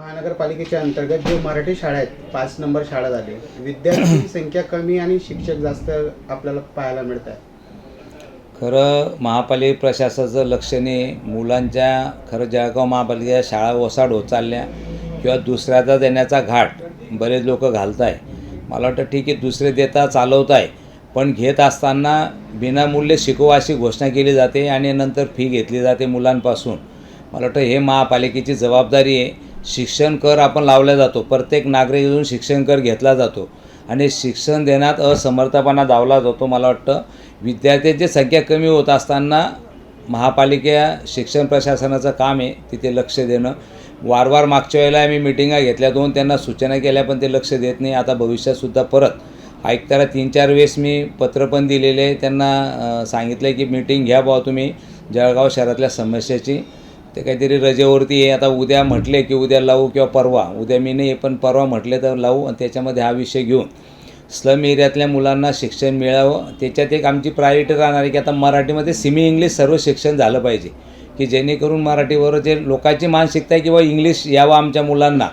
महापालिकेच्या अंतर्गत जे मराठी शाळा आहेत पाच नंबर शाळा झाली विद्यार्थी संख्या कमी आणि शिक्षक जास्त आपल्याला पाहायला मिळत आहे खरं महापालिका प्रशासनाचं लक्षणे मुलांच्या खरं जळगाव महापालिकेच्या शाळा ओसाड होत चालल्या किंवा दुसऱ्याचा देण्याचा घाट बरेच लोक घालत आहे मला वाटतं ठीक आहे दुसरे देता चालवत आहे पण घेत असताना विनामूल्य शिकवा अशी घोषणा केली जाते आणि नंतर फी घेतली जाते मुलांपासून. मला वाटतं हे महापालिकेची जबाबदारी आहे. शिक्षण कर आपण लावला जातो. प्रत्येक नागरिकातून शिक्षण कर घेतला जातो. आणि शिक्षण देण्यात असमर्थपणा दावला जातो मला वाटतं. विद्यार्थ्यांची संख्या कमी होत असताना महापालिका शिक्षण प्रशासनाचं काम आहे तिथे लक्ष देणं. वारंवार मागच्या वेळेला आम्ही मिटिंगा घेतल्या दोन त्यांना सूचना केल्या पण ते लक्ष देत नाही. आता भविष्यातसुद्धा परत. ऐकताना तीन चार वेळेस मी पत्र पण दिलेले. त्यांना सांगितलं आहे की मीटिंग घ्या बुवा तुम्ही. जळगाव शहरातल्या समस्याची. ते काहीतरी रजेवरती आहे. आता उद्या म्हटले की उद्या लावू किंवा परवा. उद्या मी नाही पण परवा म्हटले तर लावू आणि त्याच्यामध्ये हा विषय घेऊन. स्लम एरियातल्या मुलांना शिक्षण मिळावं. त्याच्यात एक आमची प्रायोरिटी राहणार आहे की आता मराठीमध्ये सिमी इंग्लिश सर्व शिक्षण झालं पाहिजे. की जेणेकरून मराठीबरोबर जे लोकांची मानसिकता आहे किंवा इंग्लिश यावं आमच्या मुलांना.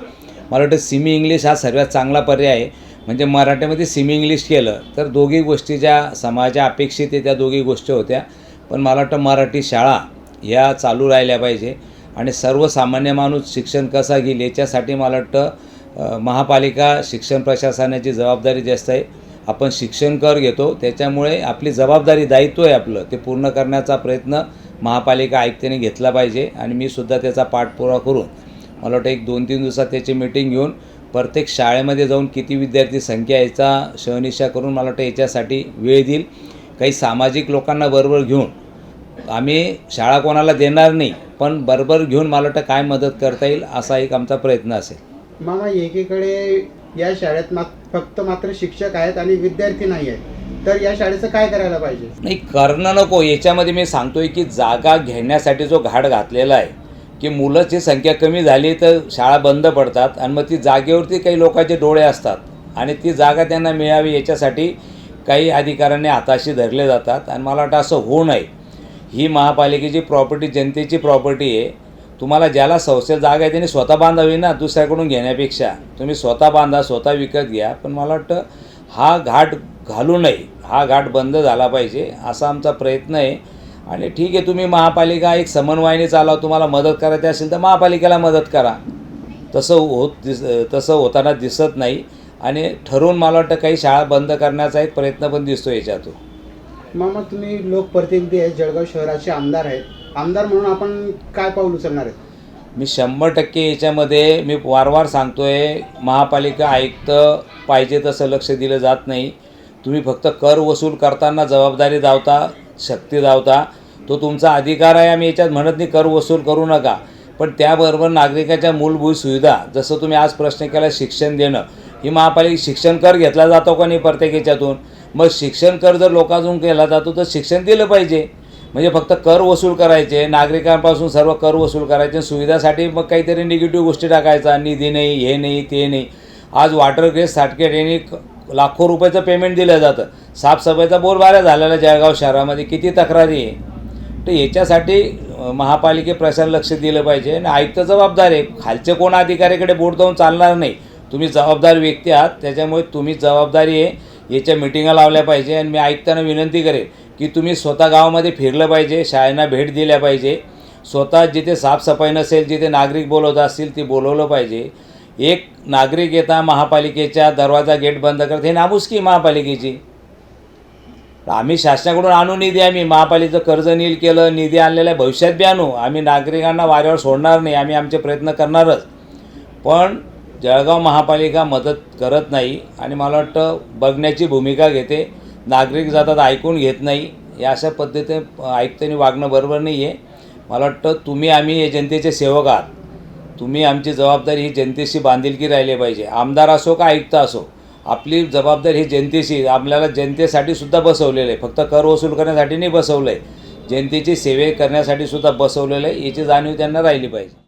मला वाटतं सिमी इंग्लिश हा सर्वात चांगला पर्याय आहे. म्हणजे मराठीमध्ये सिमी इंग्लिश केलं तर दोघी गोष्टी ज्या समाजा अपेक्षित आहे त्या दोघी गोष्टी होत्या. पण मला वाटतं मराठी शाळा ह्या चालू राहिल्या पाहिजे. आणि सर्वसामान्य माणूस शिक्षण कसा घेईल याच्यासाठी मला वाटतं महापालिका शिक्षण प्रशासनाची जबाबदारी जास्त आहे. आपण शिक्षण कर घेतो त्याच्यामुळे आपली जबाबदारी दायित्व आहे आपलं. ते पूर्ण करण्याचा प्रयत्न महापालिका आयुक्तांनी घेतला पाहिजे आणि मी सुद्धा त्याचा पाठपुरावा करून मला वाटतं एक दोन तीन दिवसात त्याची मीटिंग घेऊन प्रत्येक शाळेमध्ये जाऊन किती विद्यार्थी संख्या याचा शहनिशा करून मला वाटतं याच्यासाठी वेळ देईल. काही सामाजिक लोकांना बरोबर घेऊन आम्ही शाळा कोणाला देणार नाही पण बरोबर घेऊन मला वाटतं काय मदत करता येईल असा एक आमचा प्रयत्न असेल. मामा एकीकडे या शाळेत फक्त मात्र शिक्षक आहेत आणि विद्यार्थी नाही आहेत. तर या शाळेचं काय करायला पाहिजे? नाही करणं नको. याच्यामध्ये मी सांगतोय की जागा घेण्यासाठी जो घाट घातलेला आहे की मुलांची संख्या कमी झाली तर शाळा बंद पडतात आणि मग ती जागेवरती काही लोकांचे डोळे असतात आणि ती जागा त्यांना मिळावी याच्यासाठी काही अधिकाऱ्यांनी हाताशी धरले जातात आणि मला वाटतं असं होऊ नये. ही महापालिकेची प्रॉपर्टी जनतेची प्रॉपर्टी आहे. तुम्हाला ज्याला संस्थेत जागा आहे त्यांनी स्वतः बांधावी ना दुसऱ्याकडून घेण्यापेक्षा. तुम्ही स्वतः बांधा स्वतः विकत घ्या पण मला वाटतं हा घाट घालू नये. हा घाट बंद झाला पाहिजे असा आमचा प्रयत्न आहे. आणि ठीक आहे तुम्ही महापालिका एक समन्वयाने चालाव तुम्हाला मदत करायची असेल तर महापालिकेला मदत करा. तसं होत दिस तसं होताना दिसत नाही. आणि ठरवून मला वाटतं काही शाळा बंद करण्याचा एक प्रयत्न पण दिसतो याच्यातून. मामा तुम्ही लोकप्रतिनिधी आहेत जळगाव शहराचे आमदार आहेत. आमदार म्हणून आपण काय पाऊल उचलणार आहेत? मी शंभर टक्के याच्यामध्ये मी वारंवार सांगतोय महापालिका आयुक्त पाहिजे तसं लक्ष दिलं जात नाही. तुम्ही फक्त कर वसूल करताना जबाबदारी दावता शक्ती दावता तो तुमचा अधिकार आहे आम्ही याच्यात म्हणत नाही कर वसूल करू नका. पण त्याबरोबर नागरिकाच्या मूलभूत सुविधा जसं तुम्ही आज प्रश्न केला शिक्षण देणं. ही महापालिका शिक्षण कर घेतला जातो का नाही प्रत्येक याच्यातून? मग शिक्षण कर जर लोकांजून केला जातो तर शिक्षण दिलं पाहिजे. म्हणजे फक्त कर वसूल करायचे नागरिकांपासून सर्व कर वसूल करायचे सुविधासाठी मग काहीतरी निगेटिव्ह गोष्टी टाकायचा निधी नाही हे नाही ते नाही. आज वॉटर ग्रेस साठकेट यांनी लाखो रुपयाचं पेमेंट दिलं जातं. साफसफाईचा बोलबाऱ्या झालेला जळगाव शहरामध्ये. किती तक्रारी आहे? तर याच्यासाठी महापालिके प्रशासन लक्ष दिलं पाहिजे. आणि आयुक्त जबाबदार आहे. खालचे कोण अधिकाऱ्याकडे बोट जाऊन चालणार नाही. तुम्ही जबाबदार व्यक्ती आहात त्याच्यामुळे तुम्ही जबाबदारी आहे. याच्या मिटिंगा लावल्या पाहिजे आणि मी ऐकताना विनंती करेन की तुम्ही स्वतः गावामध्ये फिरलं पाहिजे शाळांना भेट दिल्या पाहिजे. स्वतः जिथे साफसफाई नसेल जिथे नागरिक बोलवत असतील ती बोलवलं पाहिजे. एक नागरिक येता महापालिकेच्या दरवाजा गेट बंद करत हे नामुसकी महापालिकेची? आम्ही शासनाकडून आणू निधी आम्ही महापालिकेचं कर्ज नील केलं निधी आणलेला भविष्यात बी आणू. आम्ही नागरिकांना वाऱ्यावर सोडणार नाही आम्ही आमचे प्रयत्न करणारच. पण जळगाव महापालिका मदत करत नाही आणि मला वाटतं बघण्याची भूमिका घेते. नागरिक जातात ऐकून घेत नाही. या अशा पद्धतीने आयुक्तांनी वागणं बरोबर नाही आहे मला वाटतं तुम्ही आम्ही हे जनतेचे सेवक आहात. तुम्ही आमची जबाबदारी ही जनतेशी बांधिलकी राहिली पाहिजे. आमदार असो का आयुक्त असो आपली जबाबदारी ही जनतेशी आपल्याला जनतेसाठी सुद्धा बसवलेलं आहे. फक्त कर वसूल करण्यासाठी नाही बसवलं आहे जनतेची सेवे करण्यासाठी सुद्धा बसवलेलं आहे. याची जाणीव त्यांना राहिली पाहिजे.